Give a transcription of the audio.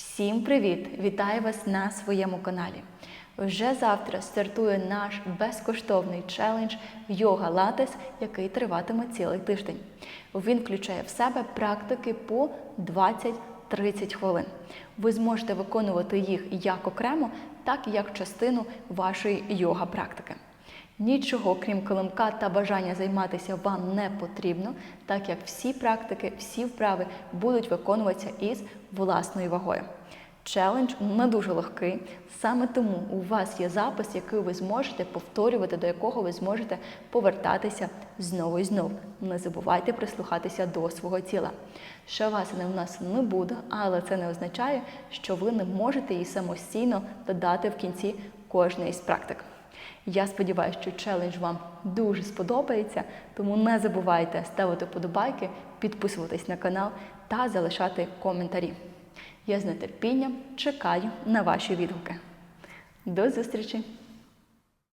Всім привіт! Вітаю вас на своєму каналі. Вже завтра стартує наш безкоштовний челендж Йога Латес, який триватиме цілий тиждень. Він включає в себе практики по 20-30 хвилин. Ви зможете виконувати їх як окремо, так і як частину вашої йога практики. Нічого, крім килимка та бажання займатися вам не потрібно, так як всі практики, всі вправи будуть виконуватися із власною вагою. Челендж не дуже легкий, саме тому у вас є запис, який ви зможете повторювати, до якого ви зможете повертатися знову і знову. Не забувайте прислухатися до свого тіла. Шавасани у нас не буде, але це не означає, що ви не можете її самостійно додати в кінці кожної з практик. Я сподіваюся, що челендж вам дуже сподобається, тому не забувайте ставити подобайки, підписуватись на канал та залишати коментарі. Я з нетерпінням чекаю на ваші відгуки. До зустрічі!